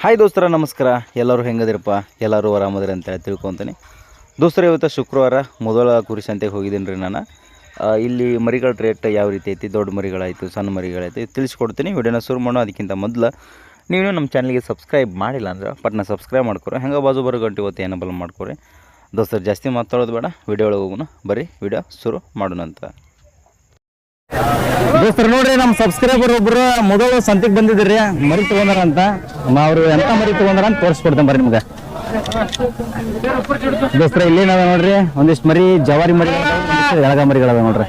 Hi ದೋಸ್ತರ, ನಮಸ್ಕಾರ. ಎಲ್ಲರೂ ಹೆಂಗದಿರಪ್ಪ? ಎಲ್ಲರೂ ಆರಾಮದಿರಿ ಅಂತೇಳಿ ತಿಳ್ಕೊತೀನಿ. ದೋಸ್ತರ, ಇವತ್ತು ಶುಕ್ರವಾರ ಮೊದಲ ಕುರಿ ಸಂತೆಗೆ ಹೋಗಿದ್ದೀನಿ ರೀ ನಾನು ಇಲ್ಲಿ ಮರಿಗಳ ರೇಟ್ ಯಾವ ರೀತಿ ಐತಿ? ದೊಡ್ಡ ಮರಿಗಳಾಯಿತು, ಸಣ್ಣ ಮರಿಗಳಾಯಿತು ತಿಳಿಸ್ಕೊಡ್ತೀನಿ. ವಿಡಿಯೋನ ಶುರು ಮಾಡೋ ಅದಕ್ಕಿಂತ ಮೊದಲು ನೀವು ನಮ್ಮ ಚಾನಲ್ಗೆ ಸಬ್ಸ್ಕ್ರೈಬ್ ಮಾಡಿಲ್ಲ ಅಂದ್ರೆ ಪಟ್ನ ಸಬ್ಸ್ಕ್ರೈಬ್ ಮಾಡ್ಕೊರಿ. ಹೆಂಗೆ ಬಾಜು ಬರೋ ಗಂಟೆ ಇವತ್ತು ಏನಬಲ್ ಮಾಡ್ಕೊರಿ. ದೋಸ್ತರು, ಜಾಸ್ತಿ ಮಾತಾಡೋದು ಬೇಡ. ವಿಡಿಯೋ ಒಳಗೆ ಹೋಗೋಣ. ಬರೀ ವಿಡಿಯೋ ಶುರು ಮಾಡೋಣ ಅಂತ ದೋಸ್ತರು ನೋಡ್ರಿ ನಮ್ಮ ಸಬ್ಸ್ಕ್ರೈಬರ್ ಒಬ್ರು ಮೊದಲು ಸಂತಿಗೆ ಬಂದಿದ್ರಿ ಮರಿ ತಗೊಂಡಾರ ಅಂತ. ಅವ್ರು ಎಂತ ಮರಿ ತಗೊಂಡಾರ ಅಂತ ತೋರಿಸ್ಕೊಡ್ತೇನೆ ಬರ್ರಿ ನಿಮ್ಗೆ. ದೋಸ್ತರ ಇಲ್ಲಿ ನೋಡ್ರಿ ಒಂದಿಷ್ಟು ಮರಿ ಜವಾರಿ ಮರಿ ಎಳಗ ಮರಿಗಳದ ನೋಡ್ರಿ.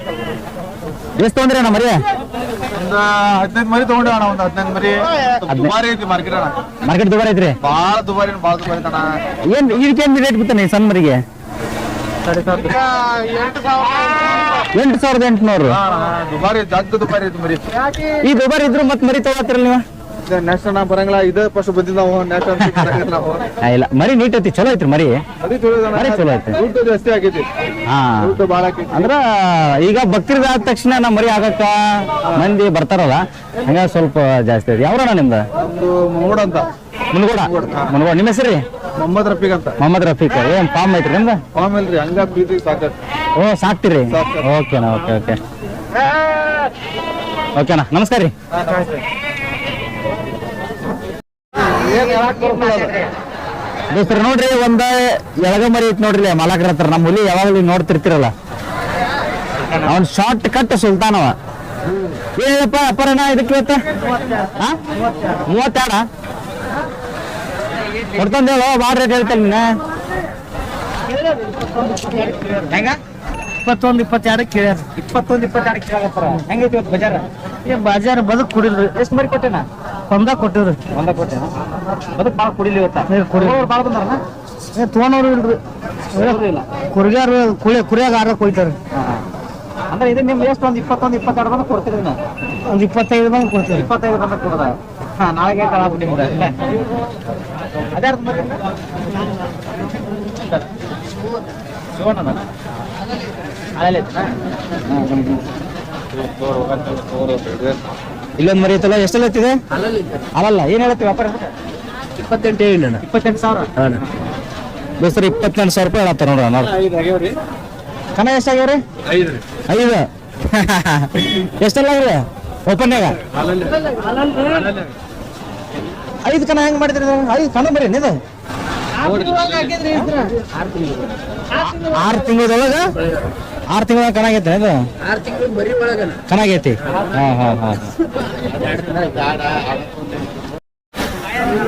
ಎಷ್ಟು ತೊಗೊಂಡ್ರಿ ಅಣ್ಣ ಮರಿ? ಹದಿನೈದು ಮರಿ ತಗೊಂಡ್ರಿ ಅಣ್ಣ ಒಂದು ಹದಿನೈದು ಮರಿ. ದುಬಾರಿ ಐತಿ ಮಾರ್ಕೆಟ್ ಅಣ್ಣ. ಮಾರ್ಕೆಟ್ ದುಬಾರಿ ಐತ್ರಿ? ಭಾಳ ದುಬಾರಿ ಭಾಳ ದುಬಾರಿ ಅಣ್ಣ ಏನ್ ಇದಕ್ಕೆ ರೇಟ್ ಬಿತ್ತಾನೆ ಈ ಸಣ್ಣ ಮರಿಗೆ? ಎಂಟು ಸಾವಿರ. ಎಂಟು ಸಾವಿರದ ಎಂಟುನೂರು. ದುಬಾರಿ ಜಗ್ ದುಬಾರಿ ಮರಿ. ಈ ದುಬಾರಿ ಇದ್ರು ಮತ್ತೆ ಮರಿ ತಗೋತಿರಲ್ಲ ನೀವು? ನೆಕ್ಸ್ಟ್ ಬರಂಗಿಲ್ಲ. ಇದೇ ಫಸ್ಟ್ ಬಂದಿದ್ದು ನಾವು ನೆಕ್ಸ್ಟ್ ನಾವು. ಆ, ಇಲ್ಲ. ಮರಿ ನೀಟ್ ಐತಿ ಚಲೋ ಐತ್ರಿ ಮರಿ. ಅದೇ ಚಲೋ ಇದೆ ಮರಿ ಅಣ್ಣ. ಚಲೋ ಐತಿ ದುಡ್ಡು ಜಾಸ್ತಿ ಆಗೈತಿ ಹಾ. ದುಡ್ಡು ಭಾಳ ಆಗೈತಿ ಅಂದ್ರ ಈಗ ಭಕ್ತರಿದ ಆದ ತಕ್ಷಣ ನಮ್ಮ ಮರಿ ಆಗಕ್ಕ ಮಂದಿ ಬರ್ತಾರಲ್ಲ ಹಂಗ ಸ್ವಲ್ಪ ಜಾಸ್ತಿ ಐತಿ. ಯಾವ್ರಣ ನಿಮ್ದ? ಒಂದು ಮೂಡ್ ಅಂತ. ಮುನ್ಗೋಡ? ಮುನ್ಗೋಡ. ನಿಮ್ಮ ಹೆಸರು ರೀ? ಮೊಹಮ್ಮದ್ ರಫೀಕ್ ಅಂತ. ಮೊಹಮ್ಮದ್ ರಫೀಕ್. ಏನ್ ಫಾರ್ಮ್ ಐತ್ರಿ ನಿಮ್ದು? ಆಮೇಲೆ ರೀ. ಹಂಗ ಸಾಕತ್. ಓ ಸಾಕ್ತಿರಿ? ಓಕೆ ಓಕೆನಾ ಓಕೆ ಓಕೆ. ಓಕೆನಾ ನಮಸ್ಕಾರ ರೀ. ದೋಸ್ತರು, ನೋಡ್ರಿ, ಒಂದ ಎಳಗ ಮರಿ ಐತಿ ನೋಡ್ರಿ ಮಾಲಕರ ಹತ್ರ ನಮ್ಮ ಹುಲಿ ಯಾವಾಗಲೂ ನೋಡ್ತಿರ್ತಿರಲ್ಲ. ಅವನ್ ಶಾರ್ಟ್ ಕಟ್ ಸುಲ್ತಾನವ. ಏನಪ್ಪ ಅಪ್ಪರಣ ಇದಕ್ಕೆ ಇವತ್ತ? ಹಾ? ಮೂವತ್ತೆರಡ? ಕೊಡ್ತಂದ ಹೇಳು ಬಾಳ ರೇಟ್ ಹೇಳ್ತೇನೆ ನೀನ ಹೆಂಗ? ಇಪ್ಪತ್ತೊಂದು ಇಪ್ಪತ್ತೆರಡು ಕೇಳ್ಯಾರ. ಇಪ್ಪತ್ತೊಂದು ಇಪ್ಪತ್ತೆರಡು ಕೇಳತ್ತಾರ ಹೆಂಗೈತಿ ಇವತ್ತು ಬಜಾರ? ಏನ್ ಬಜಾರ ಬದುಕ್ ಕುಡಿಲ್ರಿ. ಎಷ್ಟು ಮರಿ ಕೊಟ್ಟೆನಾ? ಒಂದ ಕೊಟ್ಟಿವ್ರಿ. ಒಂದ ಕೊಟ್ಟೆ ಬದುಕ್ ಭಾಳ ಕುಡಿಲಿ ಇವತ್ತ. ಏ, ಕುಡಿ. ಭಾಳ ಬಂದಾರನ? ಏ ತೊಗೊಂಡವ್ರು ಇಲ್ರಿ. ಇಲ್ಲ. ಕುರಿಗಾರ ಕುಳಿ ಕುರಿಯಾಗ ಆರ ಕೊಯ್ತಾರ. ಅಂದ್ರೆ ಇದು ನಿಮ್ಗೆ ಎಷ್ಟು ಒಂದು ಇಪ್ಪತ್ತೊಂದು ಇಪ್ಪತ್ತೆರಡು ಬಂದು ಕೊಡ್ತೀರಿ ಒಂದು ಇಪ್ಪತ್ತೈದು ಬಂದು ಕೊಡ್ತೀವಿ. ಇಪ್ಪತ್ತೈದು ಬಂದು ಕೊಡದ? ಹಾ ನಾಳೆಗೆ ಕಳಾಬಿಟ್ಟು ನಿಮ್ಗೆ? ಮರಿ ಶಿವಣ್ಣ ಇಲ್ಲೊಂದು ಮರಿ ಐತಲ್ಲ ಎಷ್ಟೆಲ್ಲ ಐತಿದೆ? ಅಲ್ಲಲ್ಲ ಏನ್ ಹೇಳ್ತೀವಿ ವ್ಯಾಪಾರ? ಇಪ್ಪತ್ತೆಂಟು ಹೇಳಿ ಇಪ್ಪತ್ತೆಂಟು ಸಾವಿರ? ಹಾಂ ದೋಸ್ತರ ಇಪ್ಪತ್ತೆಂಟು ಸಾವಿರ ರೂಪಾಯಿ ಹೇಳತ್ತಾರ ನೋಡ್ರಿ ನೋಡಿ ಐದು ಆಗ್ಯಾವ್ರಿ. ಕನ ಎಷ್ಟಾಗ್ಯಾವ್ರಿ? ಐದು ರೀ. ಐದು? ಎಷ್ಟೆಲ್ಲ ಆಗ್ರಿ ಓಪನ್ಯಾಗ ಐದು ಕಣ ಹೆಂಗ್ ಮಾಡಿದ್ರಿ? ಐದು ಕಣ ಬರೀ ಇದು ಆರು ತಿಂಗಳದೊಳಗ ಆರು ತಿಂಗಳ ಚೆನ್ನಾಗೈತೆ ಅದು? ಇದು ಆರು ತಿಂಗಳು ಬರೀ ಒಳಗ ಕನ ಆಗೈತಿ ಹಾ ಹಾ ಹಾ.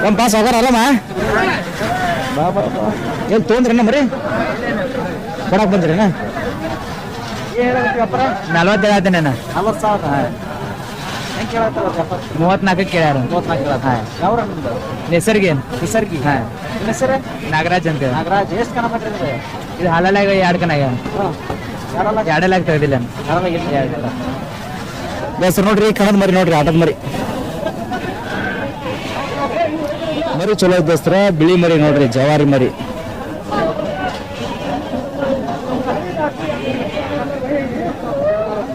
ಒಂದ್ ಪಾಸ್ ಹೋಗಾರ ಅಲ್ಲಮ್ಮ ಬಾ ಬಾ ಏನ್ ತೊಗೊಂಡ್ರಿ ಮರಿ? ಕೊಡಕ್ ಬಂದ್ರಿನ? ನಲ್ವತ್ತೇಳು ಆಯ್ತೇನೆ ನಾನು. ನಲ್ವತ್ತು ಸಾವಿರ. ಮೂವತ್ನಾಲ್ಕು ಕೇಳ್ಯಾರ. ಯಾವ ಹೆಸರಿಗೆ? ನಿಸರ್ಗಿ ಹಾಂ. ಹೆಸರು? ನಾಗರಾಜ್ ಅಂತ ನಾಗರಾಜ್. ಎಷ್ಟು ಕಣ ಮಾಡಿದ್ರೆ ಇದು ಹಾಲಲ್ಲಾಗ ಎರಡು ತೆಗೆದಿಲ್ಲ. ಹೆಸರು ನೋಡ್ರಿ ಕಣದ ಮರಿ ನೋಡ್ರಿ ಆಟದ ಮರಿ. ಮರಿ ಚಲೋ ಐತ್ ದೋಸ್ತರ ಬಿಳಿ ಮರಿ ನೋಡ್ರಿ ಜವಾರಿ ಮರಿ.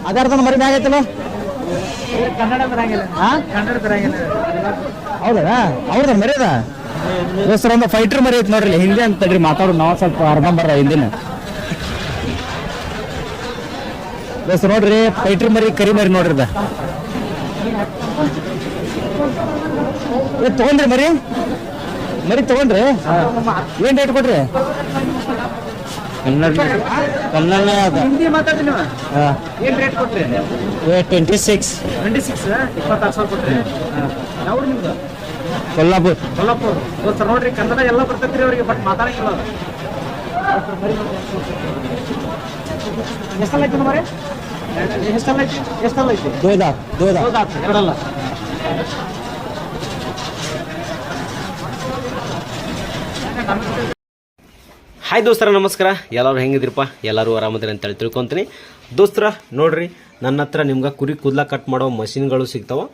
ಅದಾರ್ದ ಮರಿ ಮ್ಯಾಗ ಐತಲ್ಲ? ಕನ್ನಡ ಬರಂಗಿಲ್ಲ. ಹಾ ಕನ್ನಡ ಬರಂಗಿಲ್ಲ. ಹೌದಾ? ಅವ್ರದ ಮರಿ ಅದ ದೋಸ್ತರ ಒಂದು ಫೈಟರ್ ಮರಿ ಐತಿ ನೋಡ್ರಿ ಹಿಂದಿ ಅಂತ ತಡ್ರಿ ಮಾತಾಡೋದು ನಾವು ಸ್ವಲ್ಪ ಅರ್ಧಂಬರ್ಧ ಹಿಂದಿನ. ದೋಸ್ತ ನೋಡ್ರಿ ಫೈಟರ್ ಮರಿ ಕರಿ ಮರಿ ನೋಡ್ರಿ ತಗೊಂಡ್ರಿ ಮರಿ. ಮರಿ ತಗೊಂಡ್ರಿ? ಏನ್ ರೇಟ್ ಕೊಟ್ರಿ? ಕನ್ನಡ ಕನ್ನಡ ಅದ. ಹಿಂದಿ ಮಾತಾಡ್ತೀನಿ ನೀವು ಏನ್ ರೇಟ್ ಕೊಟ್ರಿ? ಟ್ವೆಂಟಿ ಸಿಕ್ಸ್ ಟ್ವೆಂಟಿ ಸಿಕ್ಸ್ ಇಪ್ಪತ್ತಾರು ಸಾವಿರ ಕೊಟ್ರಿ. ಯಾವ ನಿಮ್ದು? ಕೊಲ್ಲಾಪುರ್. ಕೊಲ್ಲಾಪುರ. ಸರ್ ನೋಡ್ರಿ ಕನ್ನಡ ಎಲ್ಲ ಬರ್ತೈತ್ರಿ ಅವ್ರಿಗೆ ಬಟ್ ಮಾತಾಡಂಗಿಲ್ಲ ಎಷ್ಟಲ್ಲ ಐತಿ ಮರಿ ಎಷ್ಟಲ್ಲ ಐತಿ? ಎಷ್ಟಲ್ಲ ಐತಿ? ದೋದಾ ದೋದಾ. ಹೌದಾತು ಎರಡಲ್ಲ. ಹಾಯ್ ದೋಸ್ತರ, ನಮಸ್ಕಾರ. ಎಲ್ಲರೂ ಹೆಂಗಿದ್ರಪ್ಪ ಎಲ್ಲರೂ ಆರಾಮದ್ರಿ ಅಂತೇಳಿ ತಿಳ್ಕೊತೀನಿ. ದೋಸ್ತರ, ನೋಡ್ರಿ, ನನ್ನ ಹತ್ರ ನಿಮ್ಗೆ ಕುರಿ ಕೂದಲ ಕಟ್ ಮಾಡೋ ಮಷಿನ್ಗಳು ಸಿಗ್ತಾವೆ.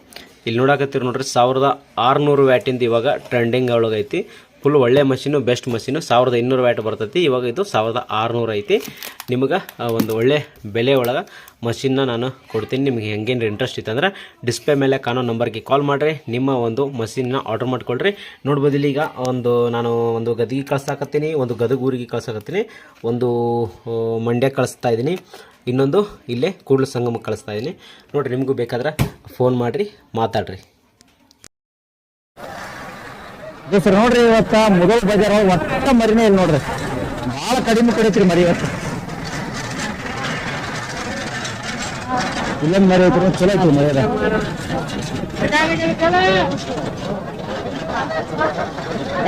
ಇಲ್ಲಿ ನೋಡಕತ್ತೀರಿ ನೋಡ್ರಿ, ಸಾವಿರದ ಆರುನೂರು ವ್ಯಾಟಿಂದ ಇವಾಗ ಟ್ರೆಂಡಿಂಗ್ ಒಳಗೈತಿ. ಫುಲ್ ಒಳ್ಳೆ ಮಷೀನು ಬೆಸ್ಟ್ ಮಷೀನು ಸಾವಿರದ ಇನ್ನೂರು ವ್ಯಾಟ್ ಬರ್ತೈತಿ. ಇವಾಗ ಇದು ಸಾವಿರದ ಆರುನೂರು ಐತಿ. ನಿಮಗೆ ಒಂದು ಒಳ್ಳೆ ಬೆಲೆ ಒಳಗೆ ಮಷೀನ್ನ ನಾನು ಕೊಡ್ತೀನಿ. ನಿಮಗೆ ಹೆಂಗೇನು ಇಂಟ್ರೆಸ್ಟ್ ಇತ್ತಂದ್ರೆ ಡಿಸ್ಪ್ಲೇ ಮೇಲೆ ಕಾಣೋ ನಂಬರ್ಗೆ ಕಾಲ್ ಮಾಡಿರಿ. ನಿಮ್ಮ ಒಂದು ಮಷಿನ್ನ ಆರ್ಡರ್ ಮಾಡ್ಕೊಳ್ರಿ. ನೋಡ್ಬೋದು ಈಗ ಒಂದು, ನಾನು ಒಂದು ಗದಿಗೆ ಕಳ್ಸಾಕತ್ತೀನಿ, ಒಂದು ಗದಗ ಊರಿಗೆ ಕಳ್ಸಾಕತ್ತೀನಿ, ಒಂದು ಮಂಡ್ಯ ಕಳಿಸ್ತಾ ಇದ್ದೀನಿ ಇನ್ನೊಂದು ಇಲ್ಲೇ ಕೂಡಲು ಸಂಗಮಕ್ಕೆ ಕಳಿಸ್ತಾ ಇದ್ದೀನಿ ನೋಡಿರಿ ನಿಮಗೂ ಬೇಕಾದ್ರೆ ಫೋನ್ ಮಾಡಿರಿ, ಮಾತಾಡ್ರಿ. ಸರ್ ನೋಡ್ರಿ ಇವತ್ತ ಮೊದಲ ಬಜಾರ್ ಒಟ್ಟ ಮರಿನೇ ಇಲ್ಲ ನೋಡ್ರಿ. ಭಾಳ ಕಡಿಮೆ ಕಡಿತ್ರಿ ಮರಿ ಇವತ್ತು. ಇಲ್ಲೊಂದು ಮರಿ ಐತ್ರಿ ಚಲೋ ಐತಿ ಮರಿ ಅದ.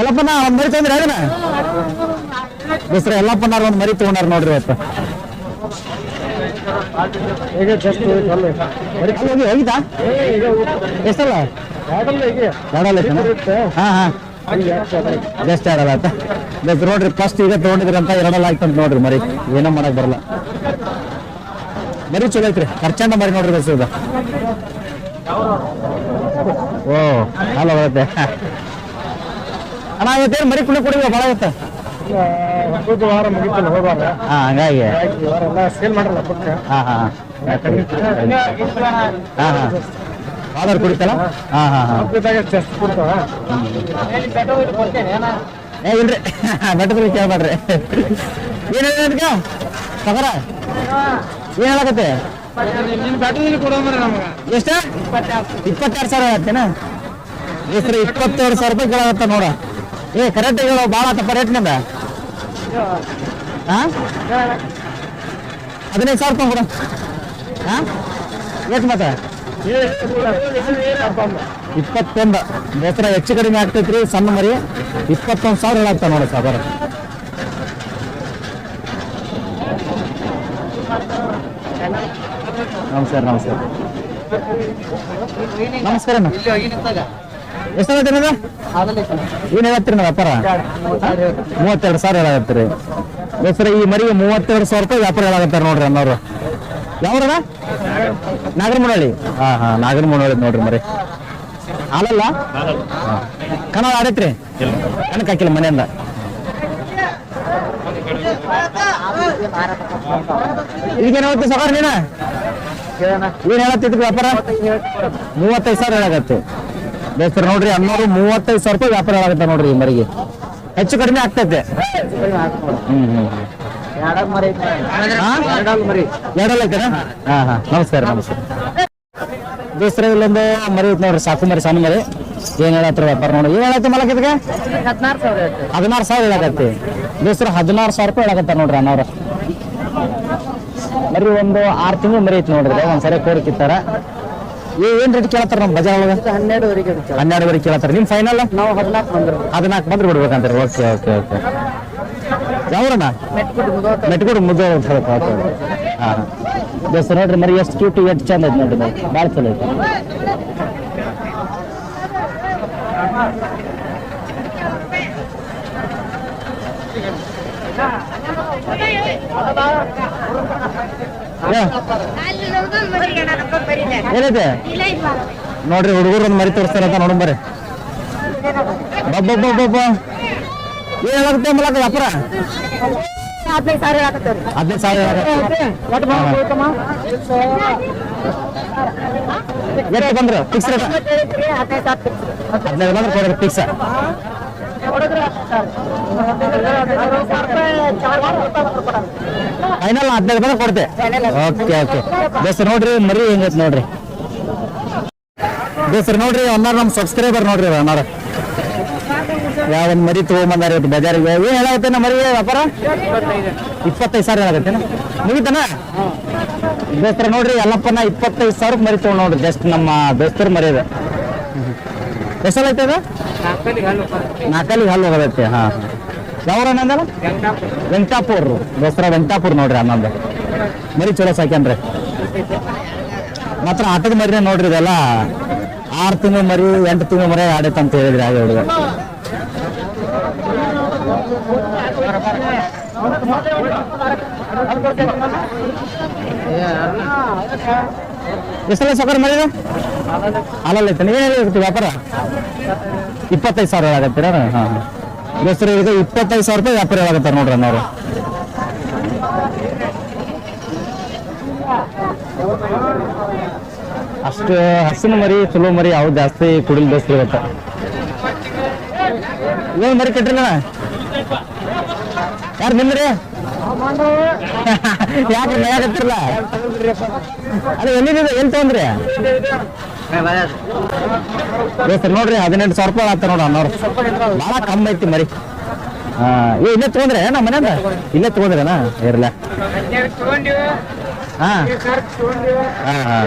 ಎಲ್ಲಪ್ಪನ ಒಂದ್ ಮರಿ ತಂದ್ರೆ ಅದನ್ನ? ದೋಸ್ರ ಎಲ್ಲಪ್ಪನಾರ ಒಂದ್ ಮರಿ ತಗೊಂಡಾರ ನೋಡ್ರಿ ಇವತ್ತು. ಹೋಗಿದಾ ಎಷ್ಟಲ್ಲ? ಹಾ ಹಾ. ಜಸ್ಟ್ ಆಡಲ್ಲ ಅಂತ ನೋಡ್ರಿ ಫಸ್ಟ್ ಈಗ ತಗೊಂಡಿದ್ರಿ ಅಂತ ಎರಡಲ್ಲ ಆಯ್ತಂತ ನೋಡ್ರಿ ಮರಿ. ಏನೋ ಮಾಡಕ್ ಬರಲ್ಲ. ಮರಿ ಚಲೋ ಐತ್ರಿ. ಖರ್ಚಂಡ ಮರಿ ನೋಡ್ರಿ ಬಸ್ ಇದು ಓ ಅಲ್ಲ ಬರುತ್ತೆ ಅಣ್ಣ ಇವತ್ತೇನು ಮರಿ ಕುಳಿ ಕೊಡಿ ಭಾಳ ಆಗುತ್ತೆ. ವಾರ ಮುಗಿತಲ್ಲ ಹೋಗುವಾಗ ಹಾ ಹಂಗಾಗಿ ಸೇಲ್ ಮಾಡಲ್ಲ ಪಕ್ಕ. ಹಾ ಹಾ. ಹಾ ಹಾ. ಆಧಾರ್ ಕುಡಿತಲ್ಲ ಹಾ ಹಾ ಏ ಇಲ್ರಿ. ಬೆಟ್ಟದಲ್ಲಿ ಕೇಳ್ಬೇಡ್ರಿ. ಏನ್ ಹೇಳಕ ಸಗರ? ಏನ್ ಹೇಳಕತ್ತೆ? ನಿನ್ ಬ್ಯಾಟ್ರಿ ಕೊಡೋ ಮರ ನಮಗ. ಎಷ್ಟ? ಇಪ್ಪತ್ತೆರಡು ಸಾವಿರ ಆಗತ್ತೇನಾ ಹೆಸ್ರು ಇಪ್ಪತ್ತೆರಡು ಸಾವಿರ ರೂಪಾಯಿ ಕೇಳಾಗತ್ತ ನೋಡ. ಏ ಕರೆಕ್ಟ್ ಹೇಳೋ ಭಾಳ ಆತಪ್ಪ ರೇಟ್ನಿಂದ. ಹಾ? ಹದಿನೈದು ಸಾವಿರ ರೂಪಾಯಿ ಕೊಡು. ಹಾ? ಎಷ್ಟು ಮತ್ತೆ? ಇಪ್ಪತ್ತೊಂದು. ಬೇಸರ ಹೆಚ್ಚು ಕಡಿಮೆ ಆಗ್ತೈತ್ರಿ, ಸಣ್ಣ ಮರಿ. ಇಪ್ಪತ್ತೊಂದು ಸಾವಿರ ಹೇಳಾಗ್ತಾವ ನೋಡಿ ಸಾಗರ ನಮಸ್ಕಾರ ನಮಸ್ಕಾರ. ನಮಸ್ಕಾರ ಎಷ್ಟಾಗತ್ತೆ? ಏನ್ ಹೇಳತ್ತೀರಿ ನಾವು ವ್ಯಾಪಾರ? ಮೂವತ್ತೆರಡು ಸಾವಿರ ಹೇಳಾಗತ್ತೀರಿ ಬೇಸರ ಈ ಮರಿಗೆ ಮೂವತ್ತೆರಡು ಸಾವಿರ ರೂಪಾಯಿ ವ್ಯಾಪಾರ ಹೇಳಾಗತ್ತಾರ ನೋಡ್ರಿ ಅನ್ನೋರು ಯಾವ್ರಣ ನಾಗರಮುನಹಳ್ಳಿ ಹಾ ಹಾ ನಾಗರಮುನಹಳ್ಳಿ ನೋಡ್ರಿ ಮರಿ. ಹಾಲಲ್ಲ? ಕಣ ಆಡೈತ್ರಿ? ಕಣಕ್ ಹಾಕಿಲ್ಲ ಮನೆಯಿಂದ. ಈಗ ಹೇಳ್ತಿ ಸಕಾರ ನೀನ? ಏನ್ ಹೇಳತ್ತಿದ್ ವ್ಯಾಪಾರ? ಮೂವತ್ತೈದು ಸಾವಿರ ಹೇಳಾಗತ್ತೆ ಬೇಸರ ನೋಡ್ರಿ ಅನ್ನೋರು ಮೂವತ್ತೈದು ಸಾವಿರ ರೂಪಾಯಿ ವ್ಯಾಪಾರ ಹೇಳಾಗತ್ತೆ ನೋಡ್ರಿ ಈ ಮರಿಗೆ. ಹೆಚ್ಚು ಕಡಿಮೆ ಆಗ್ತೈತೆ. ಹ್ಮ್ ಹ್ಮ್. ನಮಸ್ಕಾರ ನಮಸ್ಕಾರ. ದೋಸ್ತರ ಇಲ್ಲೊಂದು ಮರಿ ಐತೆ ನೋಡ್ರಿ ಸಾಕು ಮರಿ ಸಣ್ಣ ಮರಿ. ಏನ್ ಹೇಳತ್ರ ವ್ಯಾಪಾರ ನೋಡಿ. ಏನ್ ಹೇಳತ್ತೆ ಮಲಕ್ ಇದಕ್ಕೆ? ಹದಿನಾರು ಸಾವಿರ ಹೇಳಕತ್ತಿ. ದೋಸ್ತರ ಹದಿನಾರು ಸಾವಿರ ರೂಪಾಯಿ ಹೇಳಕತ್ತಾರ ನೋಡ್ರಿ ಅಣ್ಣವ್ರ. ಮರಿ ಒಂದು ಆರ್ ತಿಂಗಳು ಮರಿ ಐತಿ ನೋಡ್ರಿ ಒಂದ್ಸರಿ ಕೋರಿ ಕಿತ್ತಾರ. ಏನ್ ರೇಟ್ ಕೇಳತ್ತಾರ ನಮ್ ಬಜಾರ್ ಒಳಗ? ಹನ್ನೆರಡುವರೆಗೆ ಹನ್ನೆರಡುವರೆಗೆ ಕೇಳತ್ತಾರ. ನಿಮ್ ಫೈನಲ್ ನಾವು ಹದಿನಾಲ್ಕು ಬಂದ್ರು. ಹದಿನಾಲ್ಕು ಬಂದ್ರೆ ಬಿಡ್ಬೇಕಂತಾರೆ. ಓಕೆ ಓಕೆ ಓಕೆ ಮುದೋತ ಮೆಟ್ಕೊಡು ಮುದ್ದೆ ಅಂತ ಹೇಳ್ಬೇಕು ಓಕೆ ಹಾಂ ದೋಸ್ತ ನೋಡ್ರಿ ಮರಿ ಎಷ್ಟು ಕ್ಯೂಟ್ ಎಷ್ಟು ಚಂದ ಐತೆ ನೋಡ್ರಿ ಭಾಳ ಚಲೋ ಐತೆ. ಏನೈತೆ? ನೋಡ್ರಿ ಹುಡುಗರು ಒಂದು ಮರಿ ತೋರಿಸ್ತಾರಂತ ನೋಡೋಣ ಬರ್ರಿ ಬಬ್ಬಬ್ಬಬ್ಬಬ್ಬ ಏನ್ ಹೇಳಾಗುತ್ತೆ ಮಲಕ ವ್ಯಾಪಾರ? ಹದಿನೈದು ಸಾವಿರ ಹಾಕತ್ತೇವ್ರಿ ಹದಿನೈದು ಸಾವಿರ ಹೇಳಾಕತ್ತೆ. ಎಷ್ಟು ಬಂದ್ರು? ಫಿಕ್ಸ್ ರೇಟ್ ಹದಿನೈದು ಸಾವಿರ ಹದಿನೈದು ಬಂದ್ರೆ ಕೊಡೋದು ಫಿಕ್ಸ್ ಫೈನಲ್ ಹದಿನೈದು ಬಂದ್ರೆ ಕೊಡ್ತೆ. ಓಕೆ ಓಕೆ ದೋಸ್ತ ನೋಡ್ರಿ ಮರಿ ಹೆಂಗೈತೆ ನೋಡ್ರಿ. ದೋಸ್ತ ನೋಡ್ರಿ ಅನ್ನಾರ ನಮ್ಮ ಸಬ್ಸ್ಕ್ರೈಬರ್ ನೋಡ್ರಿ ಅನ್ನಾರ ಯಾವ ಒಂದು ಮರಿ ತಗೊಂಬಂದಾರ ಇವತ್ತು ಬಜಾರಿಗೆ? ಏನ್ ಹೇಳಾಗುತ್ತೆ ನಮ್ಮ ಮರಿ ವ್ಯಾಪಾರ? ಇಪ್ಪತ್ತೈದು ಸಾವಿರ ಹೇಳಾಗತ್ತೇನ ಮುಗಿತಾನ? ಬೇಸ್ತರ ನೋಡ್ರಿ ಎಲ್ಲಪ್ಪನ ಇಪ್ಪತ್ತೈದು ಸಾವಿರ ಮರಿ ತಗೊಂಡ್ ನೋಡ್ರಿ ಜಸ್ಟ್ ನಮ್ಮ ಬೇಸ್ತರ ಮರಿ ಇದೆ ಎಷ್ಟಲ್ಲ ಐತೆ ಅದು? ನಾಲ್ಕಲ್ಲಿ ಹಲ್ಲು ಹೋಗತ್ತೆ, ಹಾ. ಯಾವ್ರ ಅನ್ನಂದಲ್ಲ ವೆಂಕಟಾಪುರ್. ಬೇಸರ ವೆಂಕಟಾಪುರ್ ನೋಡ್ರಿ ಅನ್ನೊಂದು ಮರಿ ಚಲೋ ಸಾಕ್ಯಾನ್ರಿ ಮಾತ್ರ ಆಟದ ಮರಿನೇ ನೋಡ್ರಿ ಇದೆಲ್ಲ. ಆರು ತಿಂಗಳು ಮರಿ, ಎಂಟು ತಿಂಗಳು ಮರಿ ಆಡೈತೆ ಅಂತ ಹೇಳಿದ್ರಿ ಹಾಗೆ ಹುಡುಗ. ಎಷ್ಟಲ್ಲ ಸಕರ್ ಮಾಡಿದ್ರು? ಅಲ್ಲಲ್ಲ ಐತೆ ಏನ್ ಹೇಳಿರ್ತೀವಿ ವ್ಯಾಪಾರ? ಇಪ್ಪತ್ತೈದು ಸಾವಿರ ಆಗತ್ತೀರ ಹಾಂ ಹಾಂ. ದೋಸ್ತರ ಇದು ಇಪ್ಪತ್ತೈದು ಸಾವಿರ ರೂಪಾಯಿ ವ್ಯಾಪಾರ ಆಗತ್ತಾರೆ ನೋಡ್ರಿ ಅನ್ನೋರು ಅಷ್ಟು ಹಸಿನ ಮರಿ, ಚಲೋ ಮರಿ ಯಾವ್ದು ಜಾಸ್ತಿ ಕುಡಿಲ್ ದೋಸ್ತಿ ಇವತ್ತ? ಏನು ಮರಿ ಕಟ್ಟಿಲ್ಲ ಯಾರು ನಿಮ್ರಿ ಯಾಕೆ ಮೇಯಾಕತ್ತಿರಲ್ಲ ಅಲ್ಲ ಎಲ್ಲಿದೆ ಎಲ್ಲಿ ತಗೊಂಡ್ರಿ ದೋಸ್ತರ್ ನೋಡ್ರಿ ಹದಿನೆಂಟು ಸಾವಿರ ರೂಪಾಯಿ ಆಗ್ತಾರ ನೋಡ ಅನ್ನೋರು ಭಾಳ ಕಮ್ಮಿ ಐತಿ ಮರಿ ಹಾ ಏ ಇಲ್ಲೇ ತಗೊಂಡ್ರೆ ನಮ್ಮ ಮನೆಯಿಂದ ಇಲ್ಲೇ ತಗೊಂಡ್ರೇನಾ ಇರ್ಲ ಹಾ ಹಾ ಹಾ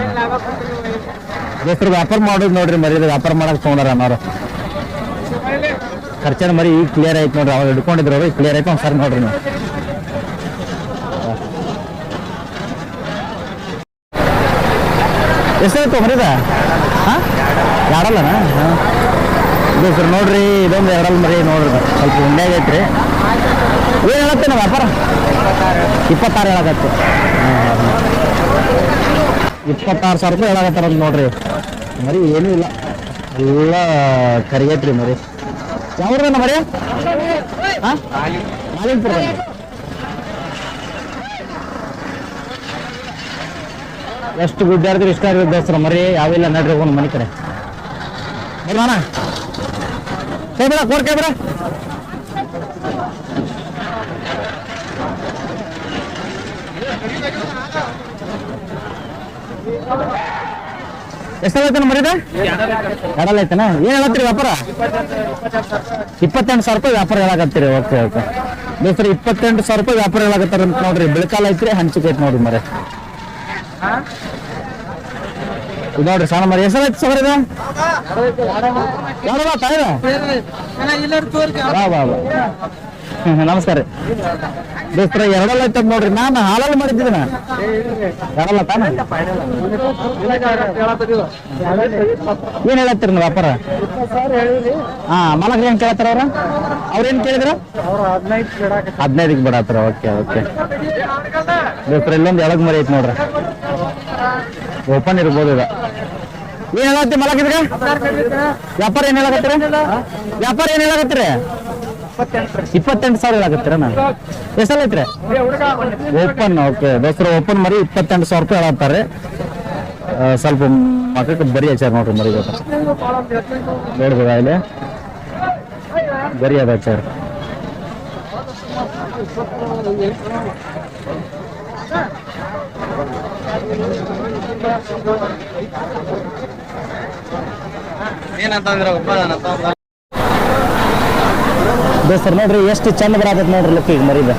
ದೋಸ್ತರು ವ್ಯಾಪಾರ ಮಾಡೋದು ನೋಡ್ರಿ ಮರಿ ಇದು ವ್ಯಾಪಾರ ಮಾಡಕ್ ತಗೊಂಡಾರ ಅನ್ನೋರು ಖರ್ಚನ ಮರಿ ಈಗ ಕ್ಲಿಯರ್ ಆಯ್ತು ನೋಡ್ರಿ, ಅವ್ರು ಹಿಡ್ಕೊಂಡಿದ್ರು ಈಗ ಕ್ಲಿಯರ್ ಆಯ್ತು ಸರ್ ನೋಡ್ರಿ ನೀವು. ಎಷ್ಟಾಯ್ತು ಮರಿದ ಹಾಂ? ಎರಡಲ್ಲನ? ಇದು ಸರ್ ನೋಡ್ರಿ, ಇದೊಂದು ಎರಡಲ್ಲ ಮರಿ ನೋಡ್ರಿ. ಸ್ವಲ್ಪ ಉಂಡ್ಯಾಗ ಐತ್ರಿ. ಏನು ಹೇಳತ್ತೆ ನಾವು ವ್ಯಾಪಾರ? ಇಪ್ಪತ್ತಾರು ಹೇಳಕತ್ತೆ. ಇಪ್ಪತ್ತಾರು ಸಾವಿರ ರೂಪಾಯಿ ಹೇಳಕತ್ತಾರ ನೋಡ್ರಿ. ಮರಿ ಏನೂ ಇಲ್ಲ. ಎಲ್ಲ ಕರಿಗೈತ್ರಿ ಮರಿ. ಯಾವ್ರನ್ನ ಮರಿ? ಹಾಂ ಮಾಲಿನ್ಪುರ ಎಷ್ಟು ಗುಡ್ಡಾಡಿದ್ರೆ ಇಷ್ಟ ಆಗಿರೋ ದೋಸ್ತರ ಮರಿ? ಯಾವಿಲ್ಲ, ನಡ್ರಿ ಒಂದು ಮನೆ ಕಡೆ. ಬರ್ಮಾನ ಕೈ ಎಷ್ಟಾಗೈತನ ಮರಿದ ಎಡಲ್ ಐತನ? ಏನ್ ಹೇಳತ್ತೀರಿ ವ್ಯಾಪಾರ? ಇಪ್ಪತ್ತೆಂಟು ಸಾವಿರ ರೂಪಾಯಿ ವ್ಯಾಪಾರ ಹೇಳಕತ್ತೀರಿ. Okay okay. ದೋಸ್ತರ ಇಪ್ಪತ್ತೆಂಟು ಸಾವಿರ ರೂಪಾಯಿ ವ್ಯಾಪಾರ ಹೇಳಾಕತ್ತಾರ ಅಂತ ನೋಡ್ರಿ. ಬೆಳಕಾಲ ಐತ್ರಿ ಹಂಚಿಕೆ ನೋಡಿ ನೋಡ್ರಿ ಮರಿ ಇದು ನೋಡ್ರಿ ಸಣ್ಣ ಮರಿ ಹೆಸರು ಸರ್ ಇದು? ಯಾರು ಬಾ ತಾಯಿರ ಬಾ ಬಾ. ನಮಸ್ಕಾರ ರೀ. ದೋಸ್ತರ, ಎರಡಲ್ಲ ಇತ್ತ ನೋಡ್ರಿ, ನಾನು ಹಾಲಲ್ಲಿ ಮಾಡಿದ್ದೀನಿ ಎರಡಲ್ಲ ತಾನ? ಏನ್ ಹೇಳತ್ತೀರಿ ನೀವು ವ್ಯಾಪಾರ? ಹಾ ಮಲಗ್ರಿ ಏನ್ ಕೇಳತ್ತಾರ ಅವ್ರ? ಅವ್ರೇನ್ ಕೇಳಿದ್ರ? ಹದಿನೈದಕ್ಕೆ ಬಿಡತ್ತಾರ, ಓಕೆ ಓಕೆ. ದೋಸ್ತರ, ಇಲ್ಲೊಂದು ಎಳಗ್ ಮರಿ ಐತಿ ನೋಡ್ರಿ. ಓಪನ್ ಇರ್ಬೋದು ಈಗ. ಏನ್ ಹೇಳತ್ತಿ ಮಲಗಿದ್ರಿ ವ್ಯಾಪಾರ ಏನ್ ಹೇಳಕತ್ತೀರ? ವ್ಯಾಪಾರ ಏನ್ ಹೇಳಕತ್ತೀರಿ? ಇಪ್ಪತ್ತೆಂಟು ಸಾವಿರ ಆಗತ್ತೀರ ನಾನು ಎಷ್ಟಲ್ಲ ಓಪನ್ ಓಕೆ ದೋಸ್ತರ ಓಪನ್ ಮರಿ ಇಪ್ಪತ್ತೆಂಟು ಸಾವಿರ ರೂಪಾಯಿ ಹೇಳತ್ತಾರೆ. ಸ್ವಲ್ಪ ಮಕ್ಕಳಿಗೆ ಬರಿ ಹಚ್ಚಾರ ನೋಡ್ರಿ ಮರಿ ನೋಡ್ಬೋದಾ ಇಲ್ಲಿ? ಬರಿ ಅದ ಹಚ್ಚಾರ ದೋಸ್ತರ್ ನೋಡ್ರಿ, ಎಷ್ಟು ಚಂದ ಬರತೈತೆ ನೋಡ್ರಿ ಲುಕ್ ಈಗ ಮರಿದ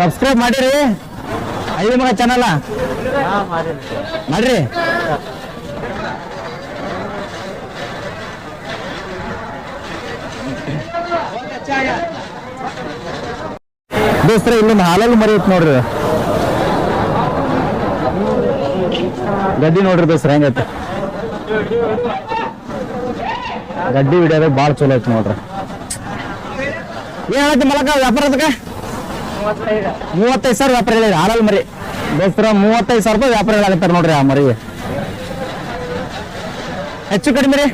ಸಬ್ಸ್ಕ್ರೈಬ್ ಮಾಡಿರಿ. ಐದು ಮಗ ಚಾನಲ್ ಮಾಡ್ರಿ. ದೋಸ್ತರ ಇಲ್ಲೊಂದು ಹಾಲಲ್ಲಿ ಮರಿಯುತ್ತೆ ನೋಡ್ರಿ. ಗಡ್ಡಿ ನೋಡ್ರಿ ದೋಸ್ರ ಹೆಂಗೈತೆ? ಗಡ್ಡಿ ಹಿಡಿಯೋದ ಭಾಳ ಚಲೋ ಐತಿ ನೋಡ್ರಿ. ಏನ್ ಹೇಳತ್ತಿ ಮಲಕ, ವ್ಯಾಪಾರ ಅದಕ್ಕೆ? ಮೂವತ್ತೈದು ಸಾವಿರ ವ್ಯಾಪಾರ ಹೇಳಿ ಹಾಲಲ್ಲಿ ಮರಿ. ದೋಸ್ತರ ಮೂವತ್ತೈದು ಸಾವಿರ ರೂಪಾಯಿ ವ್ಯಾಪಾರ ಹೇಳಾಕತ್ತಾರ ನೋಡ್ರಿ ಆ ಮರಿಗೆ. ಹೆಚ್ಚು ಕಡಿಮೆ ರೀ?